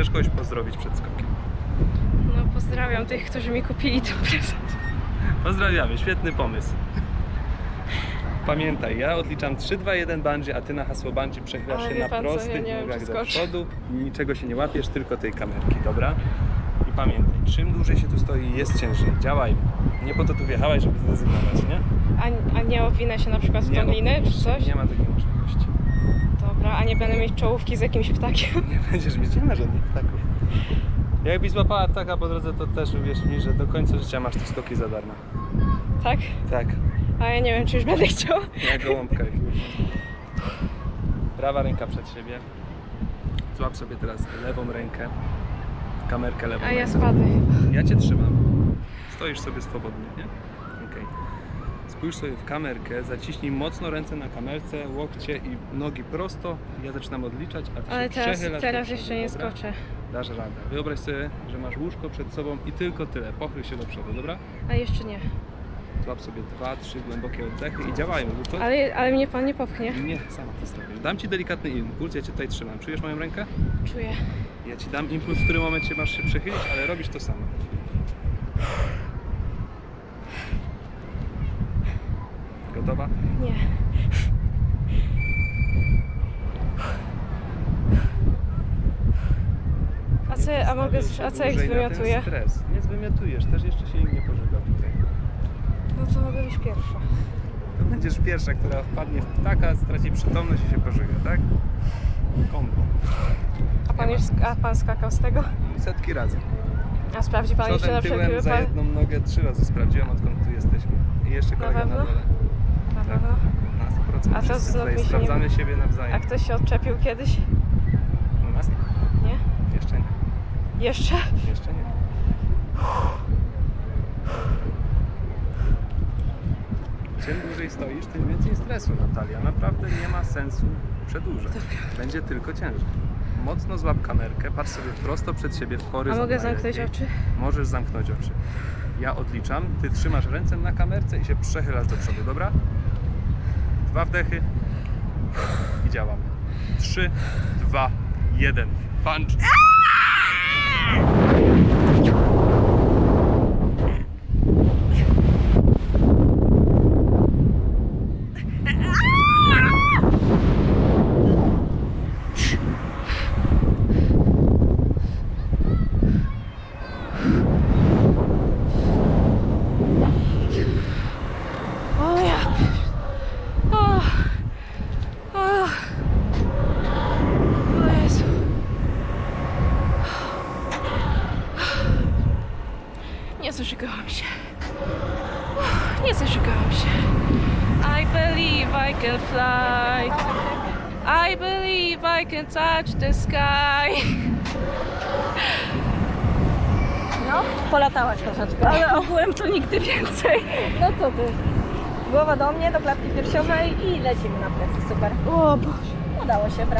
Chcesz kogoś pozdrowić przed skokiem? No pozdrawiam tych, którzy mi kupili ten prezent. Pozdrawiamy, świetny pomysł. Pamiętaj, ja odliczam 3, 2, 1 bungee, a ty na hasło bungee przechylasz Ale się wie na pan co, ja prostych nie wiem, nogach czy do skoczę. przodu. Niczego się nie łapiesz, tylko tej kamerki, dobra? I pamiętaj, czym dłużej się tu stoi, jest ciężej. Działaj. Nie po to tu wjechałaś, żeby zrezygnować, nie? A, a nie owinę się na przykład w tą linę czy coś? Nie ma takiej możliwości. Dobra, a nie będę mieć czołówki z jakimś ptakiem? Nie będziesz mieć, nie ma żadnych ptaków. Jakbyś złapała ptaka po drodze, to też uwierz mi, że do końca życia masz te skoki za darmo. Tak? Tak, A ja nie wiem, czy już będę chciał. jak gołąbka. Prawa ręka przed siebie. Złap sobie teraz lewą rękę. Kamerkę lewą A ja ręką. spadnę. Ja cię trzymam. Stoisz sobie swobodnie, nie? Okej. Spójrz sobie w kamerkę, zaciśnij mocno ręce na kamerce, łokcie i nogi prosto. Ja zaczynam odliczać, a ty Ale się teraz, przechylasz teraz do jeszcze nie dobra? skoczę. Dasz radę. Wyobraź sobie, że masz łóżko przed sobą i tylko tyle. Pochyl się do przodu, dobra? A jeszcze nie. Złap sobie dwa, trzy głębokie oddechy i działajmy. bo To... Ale, ale mnie pan nie popchnie. Nie, sama to zrobisz. Dam ci delikatny impuls, ja cię tutaj trzymam. Czujesz moją rękę? Czuję. Ja ci dam impuls, w którym momencie masz się przechylić, ale robisz to samo. Gotowa? Nie. A co, a mogę, a co jak Dłużej na ten zwymiotuję? stres. Nie zwymiotujesz, też jeszcze się im nie pożyga tutaj. No to mogę być pierwsza. To będziesz pierwsza, która wpadnie w ptaka, straci przytomność i się pożyga, tak? Kombo. A pan już, sk- a pan skakał z tego? Setki razy. A sprawdzi pan jeszcze na wszelki tyłem, za wypadek? jedną nogę trzy razy sprawdziłem, odkąd tu jesteśmy. I jeszcze kolega na pewno? dole. Na tak. Na 100%. A to Wszyscy z tutaj nóg mi się nie- sprawdzamy siebie nawzajem. A ktoś się odczepił kiedyś? U nas nie. Nie? Jeszcze nie. Jeszcze? Jeszcze nie. Czym dłużej stoisz, tym więcej stresu, Natalia. Naprawdę nie ma sensu przedłużać. Będzie tylko ciężej. Mocno złap kamerkę, patrz sobie prosto przed siebie w A horyzont. mogę zamknąć najlepiej. oczy? Możesz zamknąć oczy. Ja odliczam, ty trzymasz ręce na kamerce i się przechylasz do przodu, dobra? Dwa wdechy i działamy. Trzy, dwa, jeden. Punch! O ja. O. O. O Jezu. Nie zażygałam się. Uff, Nie zażygałam się. I believe I can fly. I believe I can touch the sky. No, polatałaś troszeczkę. Ale ogółem to nigdy więcej. No co ty? Głowa do mnie, do klatki piersiowej i lecimy na plecy. Super. O Boże. Udało się, prawda?